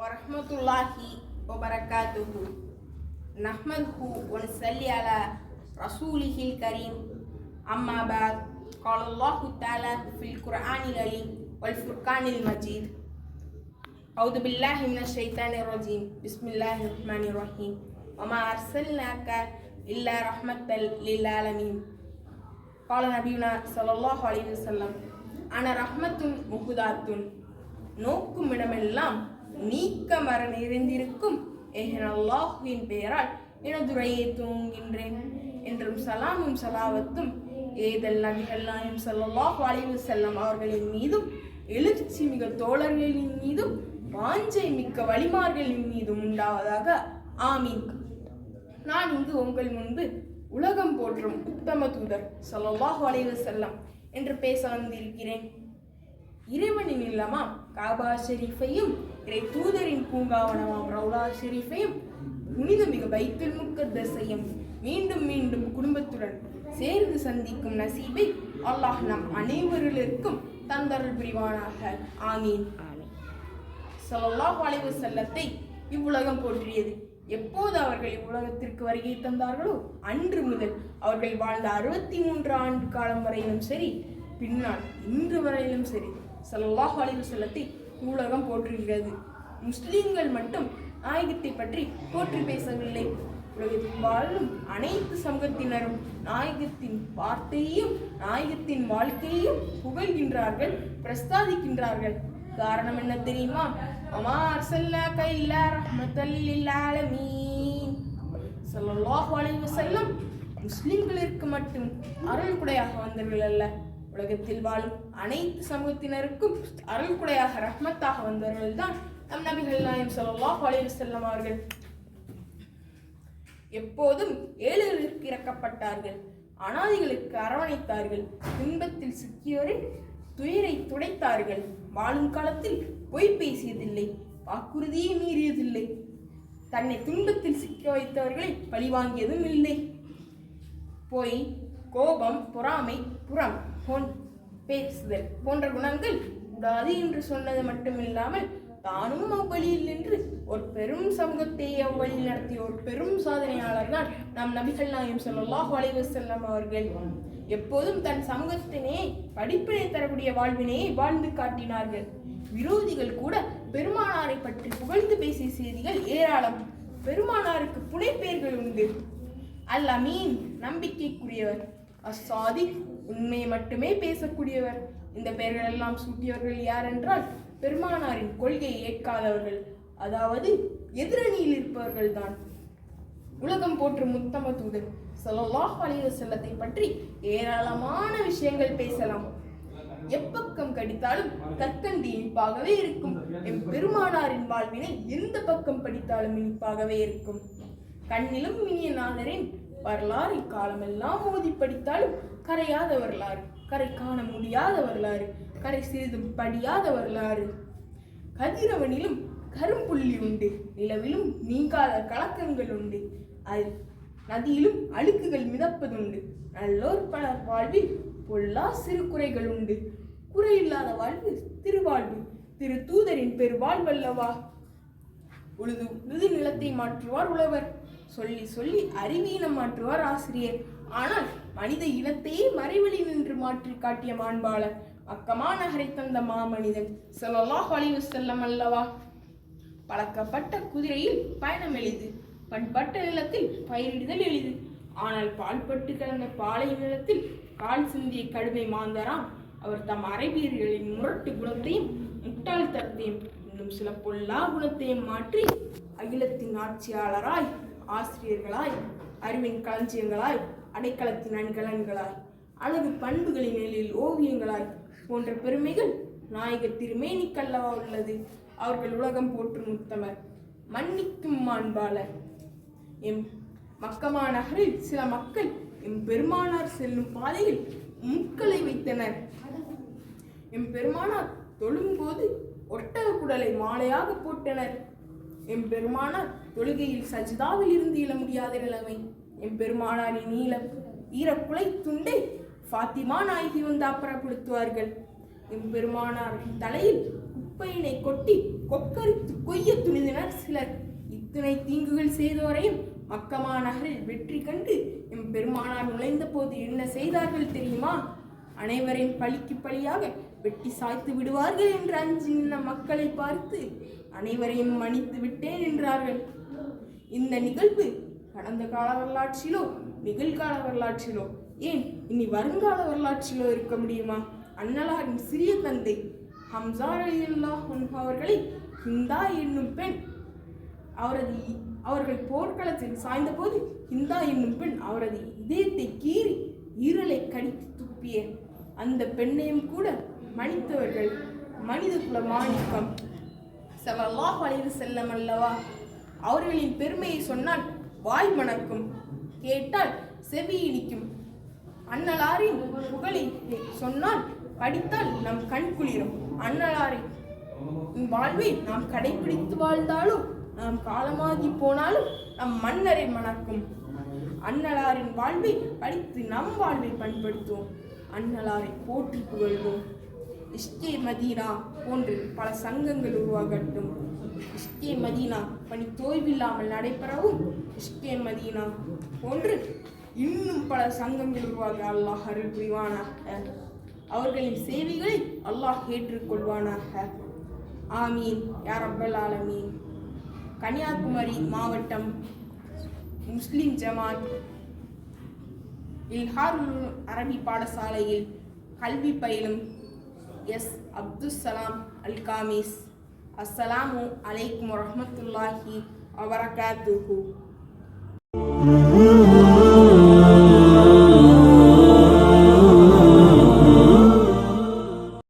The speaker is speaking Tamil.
வரஹ்மத்துல்லாஹி வபரகாத்துஹு நஹ்மதுஹு ونصلي على رسوله الكريم أما بعد قال الله تعالى في القرآن العليم والفرقان المجيد أعوذ بالله من الشيطان الرجيم بسم الله الرحمن الرحيم وما أرسلناك إلا رحمة للعالمين கால நபியுனா சல்லாஹ் அலிவு செல்லம் ஆனால் ரஹ்மத்துன் முகுதாத்துன் நோக்கும் இடமெல்லாம் நீக்க நீக்கமர நிறைந்திருக்கும். அல்லாஹுவின் பெயரால் இனதுரையை தூங்குகின்றேன். என்றும் சலாமும் சலாவத்தும் ஏதெல்லாம் இகல்லாயும் சல்லாஹ் அலிவு செல்லம் அவர்களின் மீதும் எழுச்சி மிக தோழர்களின் மீதும் வாஞ்சை மிக்க வழிமார்களின் மீதும் உண்டாவதாக. ஆமீன். நான் இங்கு உங்கள் முன்பு உலகம் போற்றும் உத்தம தூதர் ஸல்லல்லாஹு அலைஹி வஸல்லம் என்று பேச வந்திருக்கிறேன். இறைவனின் இல்லமாம் காபா ஷெரீஃபையும் இறை தூதரின் பூங்காவனமாம் ரவுலா ஷெரீஃபையும் புனிதமிகு பைத்துல் முக்கத்தஸையும் மீண்டும் மீண்டும் குடும்பத்துடன் சேர்ந்து சந்திக்கும் நசீபை அல்லாஹ் நம் அனைவரிலிருக்கும் தந்தருள் புரிவானாக. ஆமீன். ஸல்லல்லாஹு அலைஹி வஸல்லத்தை இவ்வுலகம் போற்றியது. எப்போது அவர்கள் இவ்வுலகத்திற்கு வருகை தந்தார்களோ அன்று முதல் அவர்கள் வாழ்ந்த அறுபத்தி மூன்று ஆண்டு காலம் வரையிலும் சரி பின்னால் இன்று வரையிலும் சரி ஸல்லல்லாஹு அலைஹி செல்லத்தை உலகம் போற்றுகிறது. முஸ்லிம்கள் மட்டும் நாயகத்தை பற்றி போற்றி பேசவில்லை. உலகத்தில் வாழும் அனைத்து சமூகத்தினரும் நாயகத்தின் வார்த்தையையும் நாயகத்தின் வாழ்க்கையையும் புகழ்கின்றார்கள் பிரஸ்தாதிக்கின்றார்கள். காரணம் என்ன தெரியுமா? அமா அர்சல்லாக இல்லா ரஹ்மத்தல் லில் ஆலமீன் ஸல்லல்லாஹு அலைஹி வஸல்லம் முஸ்லிம்களிற்கு மட்டும் அருள் குடையாக வந்தவர்கள் அல்ல. உலகத்தில் வாழும் அனைத்து சமூகத்தினருக்கும் அருள் குடையாக ரஹ்மத்தாக வந்தவர்கள் தான் நம் நபிகள் நாயம் ஸல்லல்லாஹு அலைஹி வஸல்லம் அவர்கள். எப்போதும் ஏழுகளுக்கு இறக்கப்பட்டார்கள் அனாதிகளுக்கு அரவணைத்தார்கள் துன்பத்தில் சிக்கியோரை துயரை துடைத்தார்கள். வாழும் காலத்தில் பொய் பேசியதில்லை வாக்குறுதியை மீறியதில்லை. தன்னை துன்பத்தில் சிக்க வைத்தவர்களை பழிவாங்கியதும் இல்லை. பொய் கோபம் பொறாமை புறம் போன் பேசுதல் போன்ற குணங்கள் கூடாது என்று சொன்னது மட்டுமில்லாமல் தானும் அவ்வழியில் நின்று ஒரு பெரும் சமூகத்தை அவ்வழியில் நடத்திய ஒரு பெரும் சாதனையாளர் தான் நம் நபிகள் நாயம் சொல்லலாம் வளைவு செல்லம் அவர்கள். எப்போதும் தன் சமூகத்தினே படிப்பினை தரக்கூடிய வாழ்வினை வாழ்ந்து காட்டினார்கள். விரோதிகள் கூட பெருமானாரை பற்றி புகழ்ந்து பேசிய செய்திகள் ஏராளம். பெருமானாருக்கு புனைப்பெயர்கள் உண்டு. அல் அமீன் நம்பிக்கைக்குரியவர். அஸ்ஸாதி உண்மையை மட்டுமே பேசக்கூடியவர். இந்த பெயர்கள் எல்லாம் சூட்டியவர்கள் யார் என்றால் பெருமானாரின் கொள்கையை ஏற்காதவர்கள். அதாவது எதிரணியில் இருப்பவர்கள் தான் உலகம் போற்றும் முத்தம தூதர் ஸல்லல்லாஹு அலைஹி செல்லத்தை பற்றி ஏராளமான விஷயங்கள் பேசலாம். எப்பக்கம் கடித்தாலும் கற்கண்டு இனிப்பாகவே இருக்கும். எம் பெருமானாரின் வாழ்வினை எந்த பக்கம் படித்தாலும் இனிப்பாகவே இருக்கும். கண்ணிலும் இனிய நாதரின் வரலாறு காலமெல்லாம் மோதி படித்தாலும் கரையாத வரலாறு. கரை காண முடியாத வரலாறு கரை சிறிதும் படியாத வரலாறு. கதிரவனிலும் கரும்புள்ளி உண்டு நிலவிலும் நீங்காத கலக்கங்கள் உண்டு. அது நதியிலும் அழுக்குகள் மிதப்பதுண்டு. நல்லோர் பலர் வாழ்வில் பொல்லா சிறு குறைகள் உண்டு குறையில்லாத வாழ்வு திருவாழ்வு திரு தூதரின் பெருவாழ்வல்லவா. உழுது உழுது நிலத்தை மாற்றுவார் உழவர் சொல்லி சொல்லி அறிவீனம் மாற்றுவார் ஆசிரியர். ஆனால் மனித இனத்தையே மறைவழி நின்று மாற்றி காட்டிய மாண்பாளர் அக்கமா நகரை தந்த மாமனிதன் ஸல்லல்லாஹு அலைஹி செல்லம் அல்லவா? பழக்கப்பட்ட குதிரையில் பயணம் எளிது பண்பட்ட நிலத்தில் பயிரிடுதல் எளிது. ஆனால் பால்பட்டு கிடந்த பாலை நிலத்தில் கால் சிந்திய கடுமை மாந்தராம். அவர் தம் அரைவீரர்களின் முரட்டு குணத்தையும் முட்டாள்தனத்தையும் இன்னும் சில பொல்லா குணத்தையும் மாற்றி அகிலத்தின் ஆட்சியாளராய் ஆசிரியர்களாய் அறிவின் களஞ்சியங்களாய் அடைக்கலத்தின் அணிகலன்களாய் அழகு பண்புகளின் எழில் ஓவியங்களாய் போன்ற பெருமைகள் நாயகர் திருமேனிக்கல்லவா உள்ளது. அவர்கள் உலகம் போற்றும் முத்தவர் மன்னிக்கும் மாண்பாளர். எம். மக்கமா நகரில் சில மக்கள் எம். பெருமானார் செல்லும் பாதையில் முட்களை வைத்தனர். எம். பெருமானார் தொழும்போது ஒட்டக குடலை மாலையாக போட்டனர். எம். பெருமானார் தொழுகையில் சஜிதாவில் இருந்து இழ முடியாத நிலைமை. எம்பெருமானாரின் நீல நீளம் ஈரக்குலை துண்டை ஃபாத்திமா நாயகி வந்து அப்புறப்படுத்துவார்கள். எம்பெருமானார் தலையில் குப்பையினை கொட்டி கொக்கரித்து கொய்ய துணிந்தனர் சிலர். இத்தனை தீங்குகள் செய்தோரையும் மக்கமா நகரில் வெற்றி கண்டு எம் பெருமானார் நுழைந்த போது என்ன செய்தார்கள் தெரியுமா? அனைவரையும் பழிக்கு பழியாக வெட்டி சாய்த்து விடுவார்கள் என்று அஞ்சு நின்ற மக்களை பார்த்து அனைவரையும் மன்னித்து விட்டேன் என்றார்கள். இந்த நிகழ்வு கடந்த கால வரலாற்றிலோ நிகழ்கால வரலாற்றிலோ ஏன் இனி வருங்கால வரலாற்றிலோ இருக்க முடியுமா? அன்னலாரின் சிறிய தந்தை ஹம்சா அலியுல்லா அவர்களை ஹிந்தா என்னும் பெண் அவரது அவர்கள் போர்க்களத்தில் சாய்ந்தபோது ஹிந்தா என்னும் பெண் அவரது இதயத்தை கீறி ஈரலை கடித்து துப்பிய அந்த பெண்ணையும் கூட மன்னித்தவர்கள் மனித குல மாணிக்கம். ஸல்லல்லாஹு அலைஹி செல்லம் அல்லவா அவர்களின் பெருமையை சொன்னால் வாய் மணக்கும். கேட்டால் செவி இனிக்கும். அன்னலாரின் புகழை சொன்னால் படித்தால் நம் கண் குளிரும். அன்னலாரின் வாழ்வை நாம் கடைபிடித்து வாழ்ந்தாலும் நாம் காலமாகி போனாலும் நம் மன்னரை மணக்கும். அன்னலாரின் வாழ்வை படித்து நம் வாழ்வை பண்படுத்துவோம். அன்னலாரை போற்றி புகழ்வோம். இஷ்டே மதீனா போன்று பல சங்கங்கள் உருவாகட்டும். இஷ்டே மதீனா பணி தோய்வில்லாமல் நடைபெறவும் இஷ்டே மதீனா போன்று இன்னும் பல சங்கங்கள் உருவாக அல்லாஹ் அருள் புரிவானாக. அவர்களின் சேவைகளை அல்லாஹ் ஏற்றுக்கொள்வானாக. ஆமீன். யார் அப்பல் ஆலமீன். கன்னியாகுமரி மாவட்டம் முஸ்லிம் ஜமாத் இல்ஹாருல் அரபி பாடசாலையில் கல்வி பயிலும் எஸ் அப்துல் சலாம் அல் காமிஸ் அஸ்ஸலாமு அலைக்கும் வரமத்துல்லாஹி வபரகாத்துஹு.